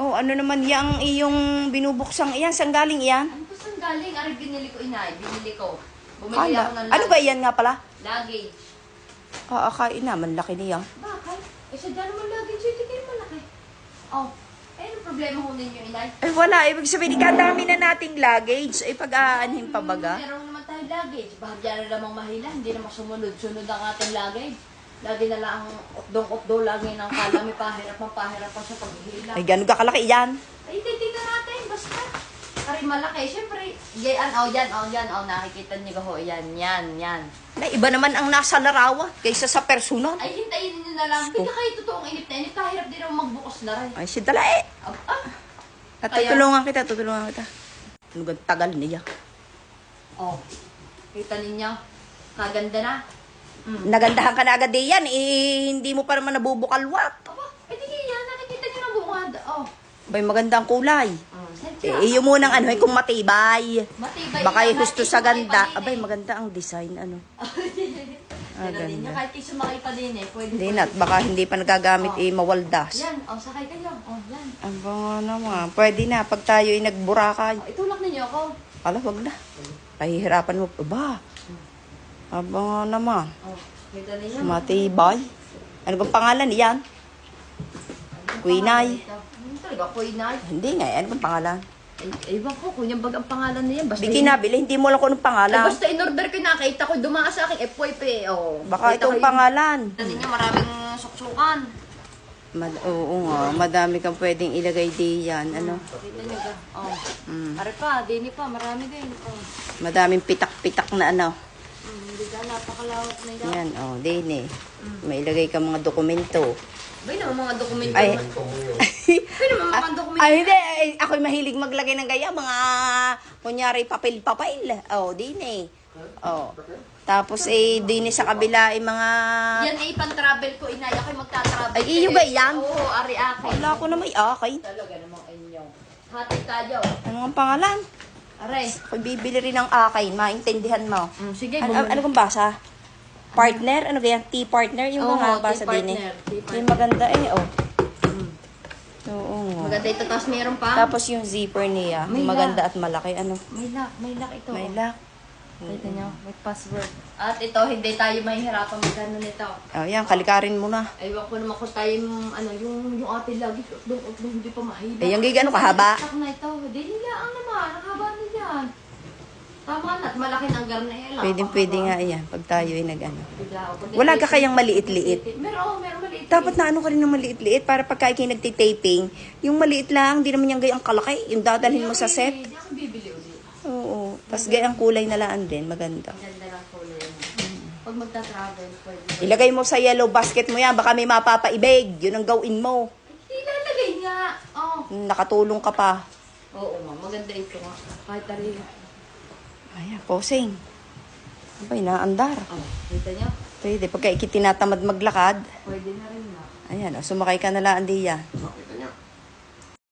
Oh, ano naman yang iyong binubuksang iyan? Saan galing iyan? Ano ba saan galing? Ari, binili ko inay. Binili ko. Bumili ako Kala. ng Ano ba iyan nga pala? Luggage. Ah, akain naman, laki niya. Bakit? Eh, sadya naman luggage. Hindi kayo malaki. Oh. Eh, ano problema ho ninyo, inay? Ay, wala. Ibig sabihin, kadami na nating luggage. Ay, pag-aanhin pa baga. Meron naman tayo luggage. Bahagya na lamang mahila. Hindi naman sumunod-sunod ang ating luggage. Lagi na lang okdong-okdo. Lagi nang kala may pahirap ang pahirap pa sa paghihila. Ay, gano'n ka kalaki yan. Ay, titignan natin. Basta. Kari malaki. Siyempre, yan, oh, yan, oh, yan, oh, nakikita niyo ho. Yan, yan, yan. Ay, iba naman ang nasa larawan kaysa sa personal. Ay, hintayin niyo na lang. Hindi ka kayo totoong inip na inip. Kahirap din naman magbukas na rin. Ay, si Dala eh. Ah, ah. At tutulungan kita, tutulungan kita. Ano tagal niya. Oh. Kita ninyo. Kaganda na. Mm. Nagandahan ka na agad eh yan. Eh, hindi mo pa naman nabubukalwat. Aba, eh di yan. Nakikita niyo na bukad. Oh. Bay, maganda ang kulay. Mm. Eh, iyo munang ano, eh, kung matibay. Matibay Baka yung gusto Kahit sa ganda. din eh. Abay, maganda ang design, ano. Ah, ganda. Kahit sumakay pa din eh. Pwede Hindi na, baka hindi pa nagagamit Oh. eh, mawaldas. Yan. Oh, sakay kayo. Oh, yan. Ang bango naman. Pwede na, pag tayo ay nagburakay. Oh, itulak ninyo ako. Ala, wag na. Pahihirapan mo. Aba. Naman. Oh, kita ninyo. Matibay. Ano bang pangalan niyan? Kuinay. Ano talaga, Kuinay? Hindi nga, ano bang pangalan? Ay, ewan ko, kunyang bag ang pangalan na yan. Basta Hindi kinabili, hindi mo alam kung anong Ay, pangalan. basta in-order ko, nakita ko, dumaan sa akin, FYP, oh. Baka Kita itong ko yung- pangalan. Kita ninyo, maraming suksukan. Mad oo nga, madami kang pwedeng ilagay di yan. Ano? Kita nyo ga? Oh. Mm. Pare pa, dini pa, marami din. Oh. Madaming pitak-pitak na ano. Hindi ka, napakalawak na yan. Yan, oh, din eh. May ilagay ka mga dokumento. Bay naman mga dokumento. Ay. Bay naman mga dokumento. Ay, hindi. Ay, ako'y mahilig maglagay ng gaya. Mga, kunyari, papel-papel. Oh, din eh. Oh. Tapos eh, din eh sa kabila eh, mga... Yan ay pan-travel ko, inay. Ako'y magta-travel. Ay, iyo ba yan? Oo, ari akin. Wala ko na may akay. Talaga namang inyo. Hati tayo. Ano ang pangalan? Aray. Ako'y bibili rin ng akay. Maintindihan mo. Mm, sige, Ano, ano, ano kong basa? Partner? Ano ganyan? Tea-partner? Yung Oo, mga basa tea din eh. partner, tea partner. Yung maganda eh, oh. Oo nga. Maganda ito, tapos meron pa. Tapos yung zipper niya, May maganda at malaki. Ano? may lock, may lock ito. May oh. lock. Kita nyo, may password. At ito, hindi tayo mahihirapan magkano nito. Oh, yan, kalikarin mo na. Aywan ko naman kung tayo, yung, ano, yung, yung atin lagi, doon, doon, hindi pa mahila. Eh, yung gigano kahaba? Stock na ito, hindi nila, ang naman, ang haba na yan. Tama na, at malaki ng garnela. Pwede, pwede nga yan, pag tayo ay nag-ano. Wala ka kayang maliit-liit? Meron, meron maliit. Dapat na ano ka rin ng maliit-liit para pagka kayo nagtitaping, yung maliit lang, di naman yung gayang kalaki, yung dadalhin mo sa set. Hindi ako bibili. Tapos gayang kulay na laan din, maganda. Ganda lang kulay. Pag magta-travel, pwede. Ilagay mo sa yellow basket mo yan, baka may mapapaibig. Yun ang gawin mo. Ilalagay nga. Oh. Nakatulong ka pa. Oo nga, maganda ito nga. Kahit tali. Ayan, posing. Abay, naandar. Oh, kita nyo? Pwede, pagka ikitinatamad maglakad, Pwede na rin na. ayan, oh, sumakay ka na laan di yan. Makita